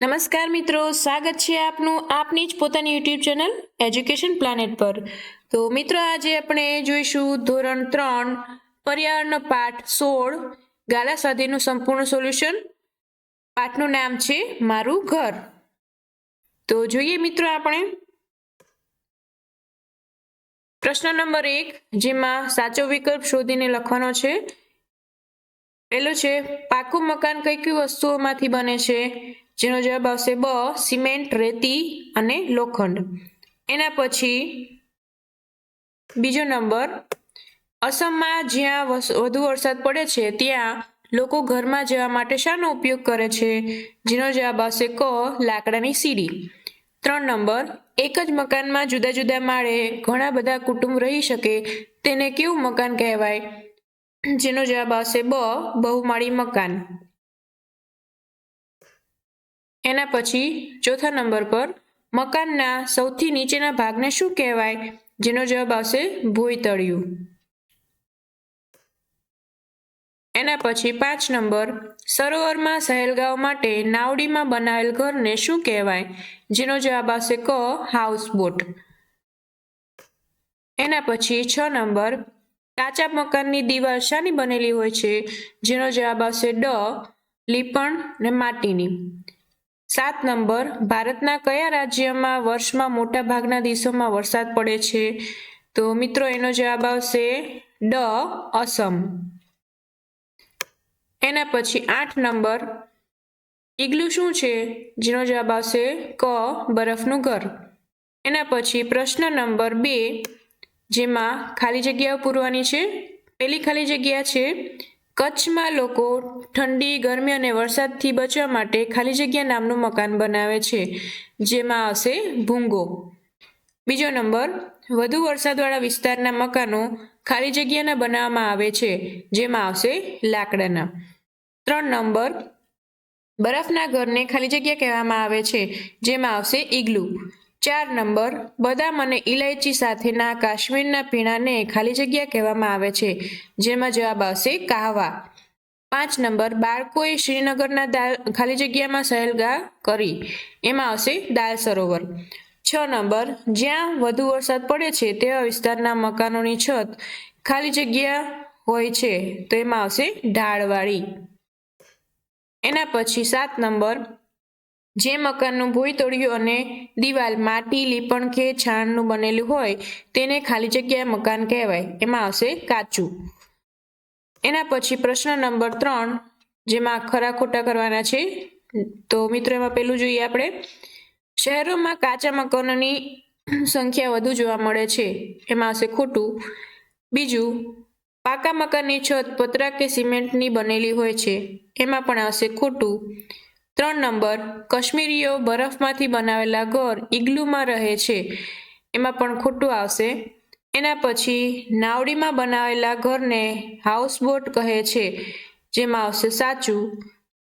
નમસ્કાર મિત્રો, સ્વાગત છે આપનું, આપની જ પોતાની યુટ્યુબ ચેનલ એજ્યુકેશન પ્લાનેટ પર. તો મિત્રો, આજે આપણે જોઈશું ધોરણ ત્રણ, પર્યાવરણનો પાઠ સોળ, ગાલા સ્વાધીનનું સંપૂર્ણ સોલ્યુશન પાઠનું નામ છે, મારું ઘર. તો જોઈએ મિત્રો આપણે. પ્રશ્ન નંબર એક, જેમાં સાચો વિકલ્પ શોધીને લખવાનો છે. પહેલો છે, પાકું મકાન કઈ કઈ વસ્તુઓમાંથી બને છે? જેનો જવાબ આવશે બ, સિમેન્ટ, રેતી અને લોખંડ. એના પછી બીજો નંબર, અસમમાં જ્યાં વધુ વરસાદ પડે છે, ત્યાં લોકો ઘરમાં જવા માટે શાનો ઉપયોગ કરે છે? જેનો જવાબ આવશે ક, લાકડાની સીડી. ત્રણ નંબર, એક જ મકાનમાં જુદા જુદા માળે ઘણા બધા કુટુંબ રહી શકે, તેને કેવું મકાન કહેવાય? જેનો જવાબ આવશે બ, બહુમાળી મકાન. એના પછી ચોથા નંબર પર મકાનના સૌથી નીચેના ભાગને શું કહેવાય? જેનો જવાબ આવશે ભોયતળિયું. એના પછી પાંચ નંબર, સરોવરમાં સહેલગાંવ માટે નાવડીમાં બનાવેલ ઘરને શું કહેવાય? જેનો જવાબ આવશે ક, હાઉસબોટ. એના પછી છ નંબર કાચા મકાનની દીવાલ શાની બનેલી હોય છે? જેનો જવાબ આવશે ડ, લીપણ ને માટીની. સાત નંબર, ભારતના કયા રાજ્યમાં વર્ષમાં મોટા ભાગના દિવસોમાં વરસાદ પડે છે? તો મિત્રો, એનો જવાબ આવશે ડ, અસમ. એના પછી આઠ નંબર, ઈગલું શું છે? જેનો જવાબ આવશે ક, બરફનું ઘર. એના પછી પ્રશ્ન નંબર બે જેમાં ખાલી જગ્યાઓ પૂરવાની છે. પહેલી ખાલી જગ્યા છે, કચ્છમાં લોકો ઠંડી, ગરમી અને વરસાદથી બચવા માટે ખાલી જગ્યા નામનું મકાન બનાવે છે, જેમાં આવશે ભૂંગો. બીજો નંબર, વધુ વરસાદવાળા વિસ્તારના મકાનો ખાલી જગ્યાના બનાવવામાં આવે છે, જેમાં આવશે લાકડાના. ત્રણ નંબર, બરફના ઘરને ખાલી જગ્યા કહેવામાં આવે છે, જેમાં આવશે ઈગલું. ચાર નંબર, બદામ અને ઇલાયચી સાથેના કાશ્મીરના પીણાને ખાલી જગ્યા કહેવામાં આવે છે, જેમાં જવાબ આવશે કાહવા. પાંચ નંબર, બાળકોએ શ્રીનગરના દાલ ખાલી જગ્યામાં સહેલગા કરી, એમાં આવશે દાલ સરોવર. છ નંબર, જ્યાં વધુ વરસાદ પડે છે તેવા વિસ્તારના મકાનોની છત ખાલી જગ્યા હોય છે, તો એમાં આવશે ઢાળવાળી. એના પછી સાત નંબર જે મકાનનું ભૂઈ તોડ્યું અને દિવાલ માટી લીપણ કે છાણનું બનેલું હોય, તેને ખાલી જગ્યા મકાન કહેવાય. એમાં આવશે કાચું. એના પછી પ્રશ્ન નંબર ત્રણ, જેમાં ખરા ખોટા કરવાના છે. તો મિત્રો, એમાં પેલું જોઈએ આપણે. શહેરોમાં કાચા મકાનોની સંખ્યા વધુ જોવા મળે છે. એમાં આવશે ખોટું. બીજું, પાકા મકાનની છત પતરા કે સિમેન્ટની બનેલી હોય છે. એમાં પણ આવશે ખોટું. ત્રણ નંબર, કાશ્મીરીઓ બરફમાંથી બનાવેલા ઘર ઇગ્લુમાં રહે છે. એમાં પણ ખોટું આવશે. એના પછી નાવડીમાં બનાવેલા ઘરને હાઉસબોટ કહે છે, જેમાં આવશે સાચું.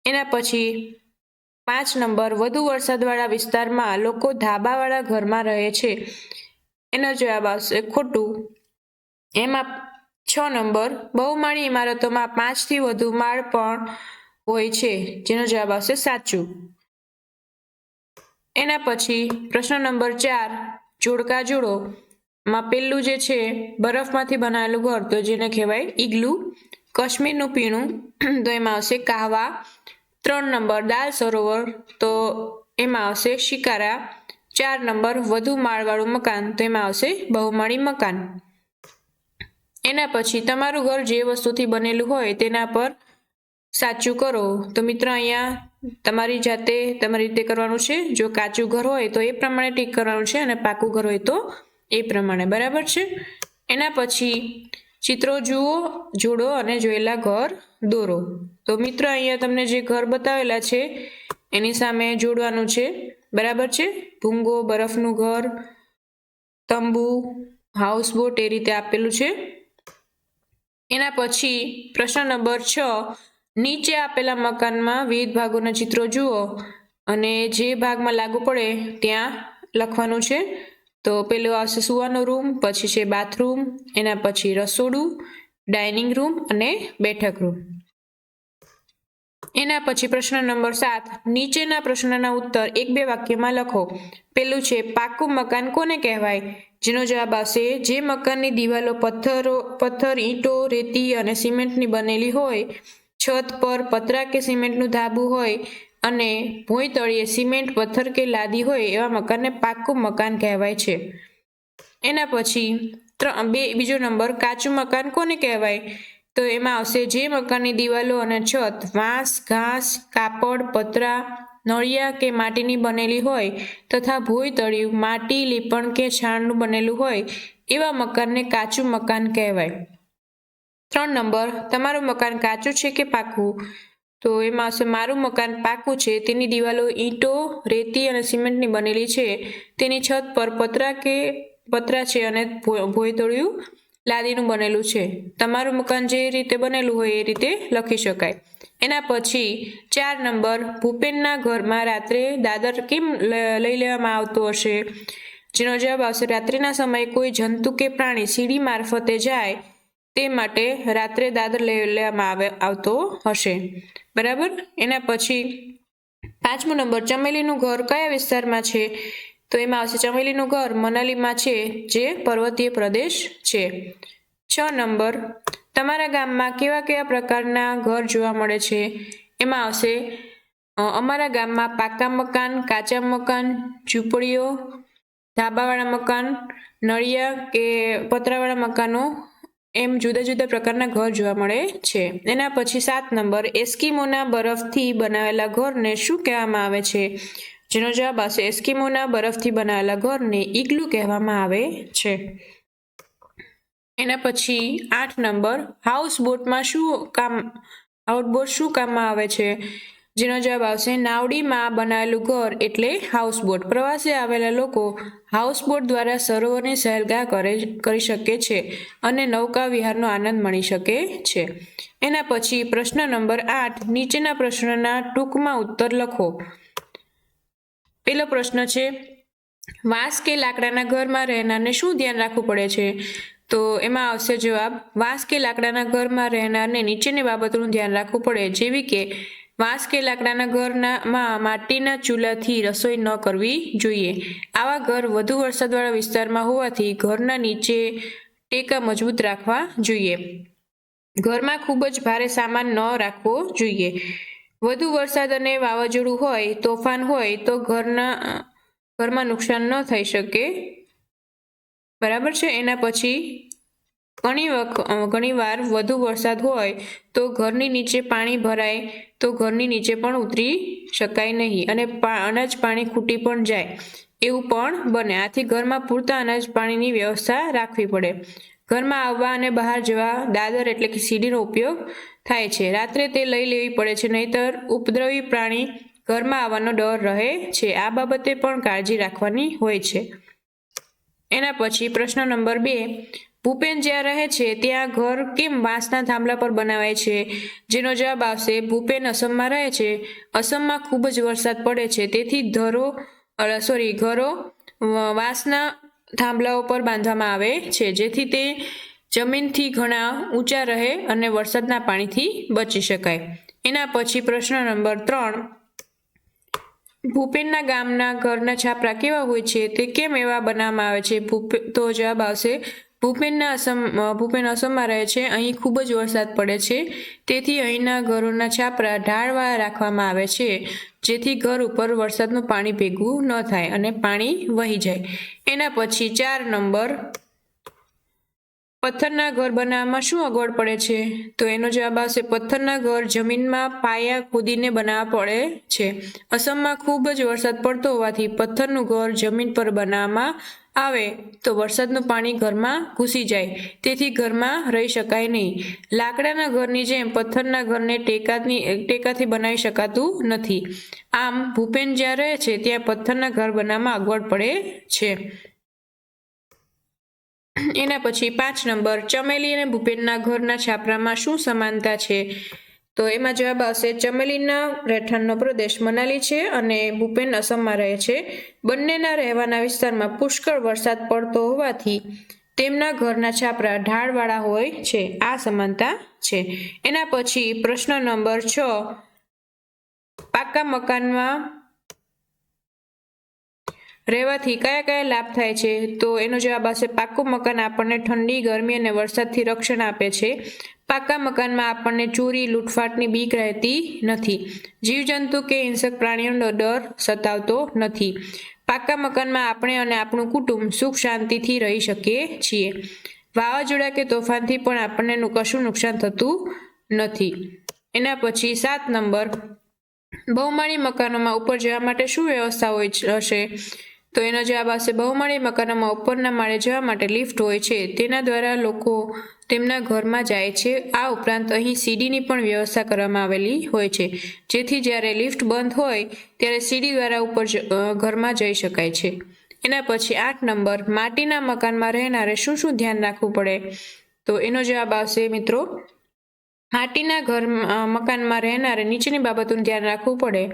એના પછી પાંચ નંબર, વધુ વરસાદવાળા વિસ્તારમાં લોકો ધાબાવાળા ઘરમાં રહે છે. એનો જવાબ આવશે ખોટું. એમાં છ નંબર, બહુમાળી ઇમારતોમાં પાંચથી વધુ માળ પણ હોય છે. જેનો જવાબ આવશે સાચું. એના પછી પ્રશ્ન નંબર ચાર, જોડકા જોડો. માં પેલું જે છે, બરફમાંથી બનાવેલું ઘર, તો જેને કહેવાય ઈગલું. કાશ્મીરનું પીણું, તો એમાં આવશે કાહવા. ત્રણ નંબર, દાલ સરોવર, તો એમાં આવશે શિકારા. ચાર નંબર, વધુ માળવાળું મકાન, તો એમાં આવશે બહુમાળી મકાન. એના પછી તમારું ઘર જે વસ્તુથી બનેલું હોય તેના પર સાચું કરો. તો મિત્ર અહીંયા તમારી જાતે તમારી રીતે કરવાનું છે. જો કાચું ઘર હોય તો એ પ્રમાણે ટીક કરવાનું છે અને પાકું ઘર હોય તો એ પ્રમાણે. બરાબર છે? એના પછી ચિત્રો જુઓ, જોડો અને જોયેલા ઘર દોરો. તો મિત્ર અહીંયા તમને જે ઘર બતાવેલા છે એની સામે જોડવાનું છે. બરાબર છે? ભૂંગો, બરફનું ઘર, તંબુ હાઉસબોટ એ રીતે આપેલું છે. એના પછી પ્રશ્ન નંબર છ નીચે આપેલા મકાનમાં વિવિધ ભાગોના ચિત્રો જુઓ અને જે ભાગમાં લાગુ પડે ત્યાં લખવાનું છે. તો પેલું આવશે સુવાનો રૂમ, પછી છે બાથરૂમ, એના પછી રસોડું, ડાઇનિંગ રૂમ અને બેઠક રૂમ. એના પછી પ્રશ્ન નંબર સાત, નીચેના પ્રશ્નના ઉત્તર એક બે વાક્યમાં લખો. પેલું છે પાકું મકાન કોને કહેવાય? જેનો જવાબ આવશે, જે મકાનની દિવાલો પથ્થરો, પથ્થર, ઈંટો, રેતી અને સિમેન્ટની બનેલી હોય છત પર પતરા કે સિમેન્ટનું ધાબું હોય અને ભોંય તળિયે સિમેન્ટ, પથ્થર કે લાદી હોય એવા મકાનને પાક્કું મકાન કહેવાય છે. એના પછી બે, બીજો નંબર, કાચું મકાન કોને કહેવાય? તો એમાં આવશે જે મકાનની દિવાલો અને છત, વાંસ, ઘાસ, કાપડ, પતરા, નળિયા કે માટીની બનેલી હોય તથા ભોંય તળિયું, માટી, લીપણ કે છાણનું બનેલું હોય એવા મકાનને કાચું મકાન કહેવાય. ત્રણ નંબર, તમારું મકાન કાચું છે કે પાકું? તો એમાં આવશે, મારું મકાન પાકું છે, તેની દિવાલો ઈંટો, રેતી અને સિમેન્ટની બનેલી છે. તેની છત પર પતરા કે પતરા છે અને ભોંયતળિયું લાદીનું બનેલું છે. તમારું મકાન જે રીતે બનેલું હોય એ રીતે લખી શકાય. એના પછી, ચાર નંબર, ભૂપેનના ઘરમાં રાત્રે દાદર કેમ લઈ લેવામાં આવતો હશે? જેનો જવાબ આવશે, રાત્રિના સમયે કોઈ જંતુ કે પ્રાણી સીડી મારફતે જાય તે માટે રાત્રે દાદર લેવામાં આવે, આવતો હશે. બરાબર? એના પછી પાંચમો નંબર, ચમેલીનું ઘર કયા વિસ્તારમાં છે? તો એમાં આવશે ચમેલીનું ઘર મનાલીમાં છે, જે પર્વતીય પ્રદેશ છે. છ નંબર, તમારા ગામમાં કેવા કેવા પ્રકારના ઘર જોવા મળે છે? એમાં આવશે અમારા ગામમાં પાકા મકાન, કાચા મકાન, ઝૂંપડીઓ, ધાબાવાળા મકાન, નળિયા કે પતરાવાળા મકાનો એમ જુદા જુદા પ્રકારના ઘર જોવા મળે છે. એના પછી સાત નંબર, એસ્કીમોના બરફથી બનાવેલા ઘરને શું કહેવામાં આવે છે? જેનો જવાબ આવશે, એસ્કીમોના બરફથી બનાવેલા ઘરને ઇગ્લુ કહેવામાં આવે છે. એના પછી આઠ નંબર હાઉસ બોટમાં શું કામ, આઉટબોટ શું કામમાં આવે છે? જેનો જવાબ આવશે, નાવડીમાં બનાવેલું ઘર એટલે હાઉસબોટ પ્રવાસે આવેલા લોકો હાઉસબોટ દ્વારા સરોવરની સહેલગાહ કરે, કરી શકે છે અને નૌકા વિહારનો આનંદ માણી શકે છે. એના પછી પ્રશ્ન નંબર આઠ, નીચેના પ્રશ્નના ટૂંકમાં ઉત્તર લખો. પેલો પ્રશ્ન છે, વાંસ કે લાકડાના ઘરમાં રહેનારને શું ધ્યાન રાખવું પડે છે? તો એમાં આવશે જવાબ, વાંસ કે લાકડાના ઘરમાં રહેનારને નીચેની બાબતોનું ધ્યાન રાખવું પડે, જેવી કે વાંસ કે લાકડાના ઘરનામાં માટીના ચૂલાથી રસોઈ ન કરવી જોઈએ. આવા ઘર વધુ વરસાદવાળા વિસ્તારમાં હોવાથી ઘરના નીચે ટેકા મજબૂત રાખવા જોઈએ. ઘરમાં ખૂબ જ ભારે સામાન ન રાખવો જોઈએ. વધુ વરસાદ અને વાવાઝોડું હોય, તોફાન હોય, તો ઘરના, ઘરમાં નુકસાન ન થઈ શકે. બરાબર છે? એના પછી ઘણી વખત ઘણી વાર વધુ વરસાદ હોય, તો ઘરની નીચે પાણી ભરાય તો ઘરની નીચે પણ ઉતરી શકાય નહીં અને અનાજ પાણી ખૂટી પણ જાય. એવું પણ બને. આથી ઘરમાં પૂરતા અનાજ પાણીની વ્યવસ્થા રાખવી પડે. ઘરમાં આવવા અને બહાર જવા દાદર એટલે કે સીડીનો ઉપયોગ થાય છે. રાત્રે તે લઈ લેવી પડે છે, નહીતર ઉપદ્રવી પ્રાણી ઘરમાં આવવાનો ડર રહે છે. આ બાબતે પણ કાળજી રાખવાની હોય છે. એના પછી પ્રશ્ન નંબર બે ભૂપેન જ્યાં રહે છે, ત્યાં ઘર કેમ વાંસના થાંભલા પર બનાવાય છે? જેનો જવાબ આવશે, ભૂપેન અસમમાં રહે છે. અસમમાં ખૂબ જ વરસાદ પડે છે. તેથી ધરો સોરી ઘરો વાંસના થાંભલાઓ પર બાંધવામાં આવે છે. જેથી તે જમીનથી ઘણા ઊંચા રહે અને વરસાદના પાણીથી બચી શકાય. એના પછી પ્રશ્ન નંબર ત્રણ. ભૂપેનના ગામના ઘરના છાપરા કેવા હોય છે? તે કેમ એવા બનાવવામાં આવે છે? ભૂપે તો જવાબ આવશે ભૂપેનના અસમ ભૂપેન અસમમાં રહે છે. અહીં ખૂબ જ વરસાદ પડે છે. તેથી અહીંના ઘરોના છાપરા ઢાળવાળા રાખવામાં આવે છે, જેથી ઘર ઉપર વરસાદનું પાણી ભેગું ન થાય અને પાણી વહી જાય. એના પછી ચાર નંબર. પથ્થરના ઘર બનાવવામાં શું અગવડ પડે છે? તો એનો જવાબ આવશે, પથ્થરના ઘર જમીનમાં પાયા ખોદીને બનાવવા પડે છે. અસમમાં ખૂબ જ વરસાદ પડતો હોવાથી પથ્થરનું ઘર જમીન પર બનાવવામાં આવે તો વરસાદનું પાણી ઘરમાં ઘૂસી જાય. તેથી ઘરમાં રહી શકાય નહીં. લાકડાના ઘરની જેમ પથ્થરના ઘરને ટેકાની ટેકાથી બનાવી શકાતું નથી. આમ ભૂપેન જ્યાં રહે છે ત્યાં પથ્થરના ઘર બનાવવામાં અગવડ પડે છે. એના પછી પાંચ નંબર, ચમેલી અને ભૂપેનના ઘરના છાપરામાં શું સમાનતા છે? તો એમાં જવાબ આવશે, ચમેલીના રહેઠાણનો પ્રદેશ મનાલી છે અને ભૂપેન અસમમાં રહે છે. બંનેના રહેવાના વિસ્તારમાં પુષ્કળ વરસાદ પડતો હોવાથી તેમના ઘરના છાપરા ઢાળવાળા હોય છે. આ સમાનતા છે. એના પછી પ્રશ્ન નંબર છ, પાકા મકાનમાં રહેવાથી કયા કયા લાભ થાય છે? તો એનો જવાબ આવશે, પાકું મકાન આપણને ઠંડી, ગરમી અને વરસાદથી રક્ષણ આપે છે. પાકા મકાનમાં આપણને ચોરી, લૂંટફાટની બીક રહેતી નથી. જીવજંતુ કે હિંસક પ્રાણીઓનો ડર સતાવતો નથી. પાકા મકાનમાં આપણે અને આપણું કુટુંબ સુખ શાંતિથી રહી શકીએ છીએ. વાવાઝોડા કે તોફાનથી પણ આપણને કશું નુકસાન થતું નથી. એના પછી સાત નંબર. બહુમાળી મકાનોમાં ઉપર જવા માટે શું વ્યવસ્થા હોય હશે? તો એનો જવાબ આવશે, બહુમાળી મકાનોમાં ઉપરના માળે જવા માટે લિફ્ટ હોય છે. તેના દ્વારા લોકો તેમના ઘરમાં જાય છે. આ ઉપરાંત અહીં સીડીની પણ વ્યવસ્થા કરવામાં આવેલી હોય છે. જેથી જ્યારે લિફ્ટ બંધ હોય, ત્યારે સીડી દ્વારા ઉપર ઘરમાં જઈ શકાય છે. એના પછી આઠ નંબર, માટીના મકાનમાં રહેનારે શું શું ધ્યાન રાખવું પડે? તો એનો જવાબ આવશે મિત્રો, માટીના ઘર મકાનમાં રહેનારે નીચેની બાબતોનું ધ્યાન રાખવું પડે.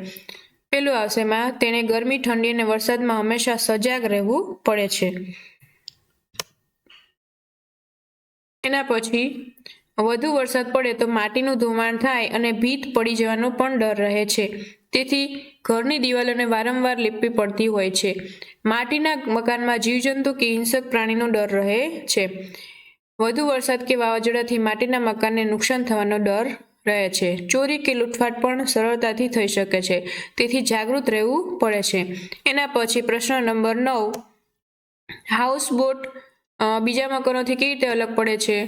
પેલું આવશે એમાં તેને ગરમી, ઠંડી અને વરસાદમાં હંમેશા સજાગ રહેવું પડે છે. એના પછી વધુ વરસાદ પડે તો માટીનું ધોવાણ થાય અને ભીત પડી જવાનો પણ ડર રહે છે. તેથી ઘરની દિવાલોને વારંવાર લીપવી પડતી હોય છે. માટીના મકાનમાં જીવજંતુ કે હિંસક પ્રાણીનો ડર રહે છે. વધુ વરસાદ કે વાવાઝોડાથી માટીના મકાનને નુકસાન થવાનો ડર રહે છે. ચોરી કે લૂંટફાટ પણ સરળતાથી થઈ શકે છે. તેથી જાગૃત રહેવું પડે છે. એના પછી પ્રશ્ન નંબર નવ. હાઉસબોટ બીજા મકરોથી કેવી રીતે અલગ પડે છે?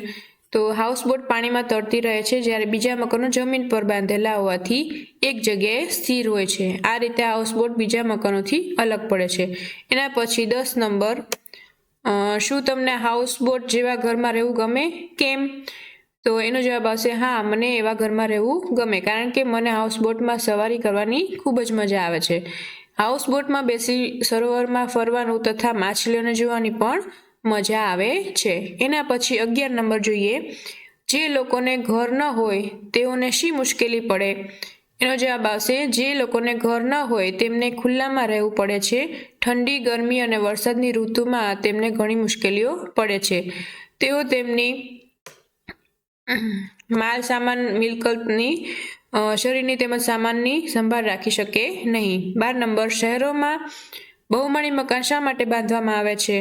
તો હાઉસબોટ પાણીમાં તરતી રહે છે, જ્યારે બીજા મકાનો જમીન પર બાંધેલા હોવાથી એક જગ્યાએ સ્થિર હોય છે. આ રીતે હાઉસબોટ બીજા મકરોથી અલગ પડે છે. એના પછી દસ નંબર શું તમને હાઉસબોટ જેવા ઘરમાં રહેવું ગમે? કેમ? તો એનો જવાબ આવશે, હા, મને એવા ઘરમાં રહેવું ગમે, કારણ કે મને હાઉસબોટમાં સવારી કરવાની ખૂબ જ મજા આવે છે. હાઉસબોટમાં બેસી સરોવરમાં ફરવાનું તથા માછલીઓને જોવાની પણ મજા આવે છે. એના પછી અગિયાર નંબર જોઈએ. જે લોકોને ઘર ન હોય તેઓને શી મુશ્કેલી પડે? એનો જવાબ આવશે, જે લોકોને ઘર ન હોય તેમને ખુલ્લામાં રહેવું પડે છે. ઠંડી, ગરમી અને વરસાદની ઋતુમાં તેમને ઘણી મુશ્કેલીઓ પડે છે. તેઓ તેમની માલ સામાન, મિલકતની શરીરની તેમજ સામાનની સંભાળ રાખી શકે નહીં. બાર નંબર, શહેરોમાં બહુમાળી મકાન શા માટે બાંધવામાં આવે છે?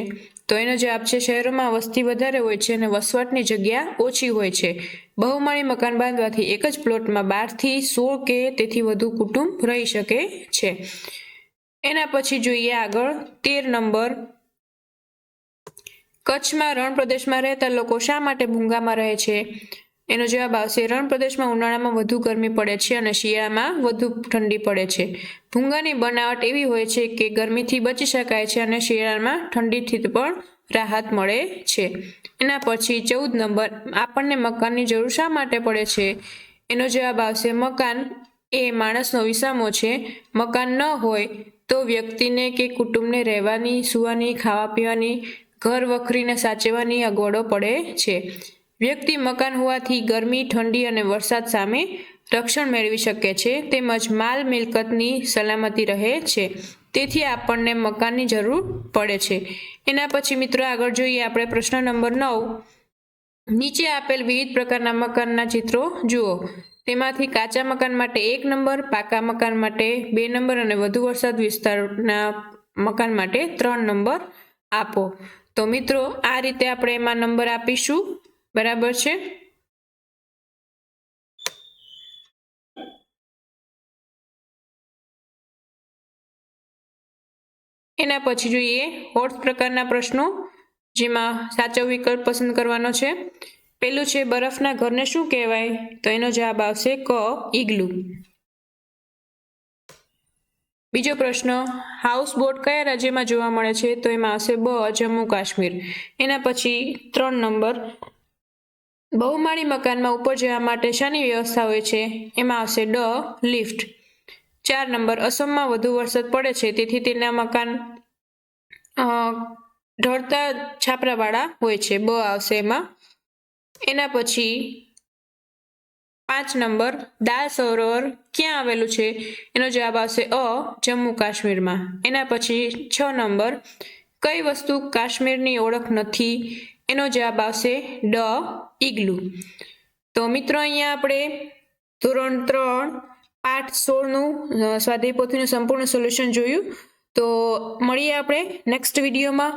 તો એનો જવાબ છે, શહેરોમાં વસ્તી વધારે હોય છે અને વસવાટની જગ્યા ઓછી હોય છે. બહુમાળી મકાન બાંધવાથી એક જ પ્લોટમાં બારથી સોળ કે તેથી વધુ કુટુંબ રહી શકે છે. એના પછી જોઈએ આગળ, તેર નંબર. કચ્છમાં રણ પ્રદેશમાં રહેતા લોકો શા માટે ભૂંગામાં રહે છે? એનો જવાબ આવશે રણ પ્રદેશમાં ઉનાળામાં વધુ ગરમી પડે છે અને શિયાળામાં વધુ ઠંડી પડે છે. ભૂંગાની બનાવટ એવી હોય છે કે ગરમીથી બચી શકાય છે અને શિયાળામાં ઠંડીથી પણ રાહત મળે છે. એના પછી ચૌદ નંબર, આપણને મકાનની જરૂર શા માટે પડે છે? એનો જવાબ આવશે, મકાન એ માણસનો વિસામો છે. મકાન ન હોય તો વ્યક્તિને કે કુટુંબને રહેવાની, સૂવાની ખાવા પીવાની ઘર વખરીને સાચવવાની અગવડો પડે છે. વ્યક્તિ મકાન હોવાથી ગરમી, ઠંડી અને વરસાદ સામે રક્ષણ મેળવી શકે છે તેમજ માલ મિલકતની સલામતી રહે છે. તેથી આપણને મકાનની જરૂર પડે છે. એના પછી મિત્રો આગળ જોઈએ આપણે પ્રશ્ન નંબર નવ. નીચે આપેલ વિવિધ પ્રકારના મકાનના ચિત્રો જુઓ. તેમાંથી કાચા મકાન માટે એક નંબર, પાકા મકાન માટે બે નંબર અને વધુ વરસાદ વિસ્તારના મકાન માટે ત્રણ નંબર આપો. તો મિત્રો, આ રીતે આપણે એમાં નંબર આપીશું. બરાબર છે? એના પછી જોઈએ હોર્સ પ્રકારના પ્રશ્નો, જેમાં સાચો વિકલ્પ પસંદ કરવાનો છે. પેલું છે, બરફના ઘરને શું કહેવાય? તો એનો જવાબ આવશે, ક, ઈગલુ. બીજો પ્રશ્ન હાઉસ બોટ કયા રાજ્યમાં જોવા મળે છે? તો એમાં આવશે, બ, જમ્મુ કાશ્મીર. એના પછી ત્રણ નંબર બહુમાળી મકાનમાં ઉપર જવા માટે શાની વ્યવસ્થા હોય છે? એમાં આવશે ડ, લિફ્ટ. ચાર નંબર, અસમમાં વધુ વરસાદ પડે છે, તેથી તેના મકાન ઢળતા છાપરાવાળા હોય છે. બ આવશે એમાં. એના પછી પાંચ નંબર દાલ સરોવર ક્યાં આવેલું છે? એનો જવાબ આવશે અ, જમ્મુ કાશ્મીરમાં. એના પછી છ નંબર, કઈ વસ્તુ કાશ્મીરની ઓળખ નથી? એનો જવાબ આવશે ડ ઈગલુ. તો મિત્રો અહીંયા આપણે ધોરણ ત્રણ પાઠ સોળનું સ્વાધ્યાય પોથીનું સંપૂર્ણ સોલ્યુશન જોયું. તો મળીએ આપણે નેક્સ્ટ વિડીયોમાં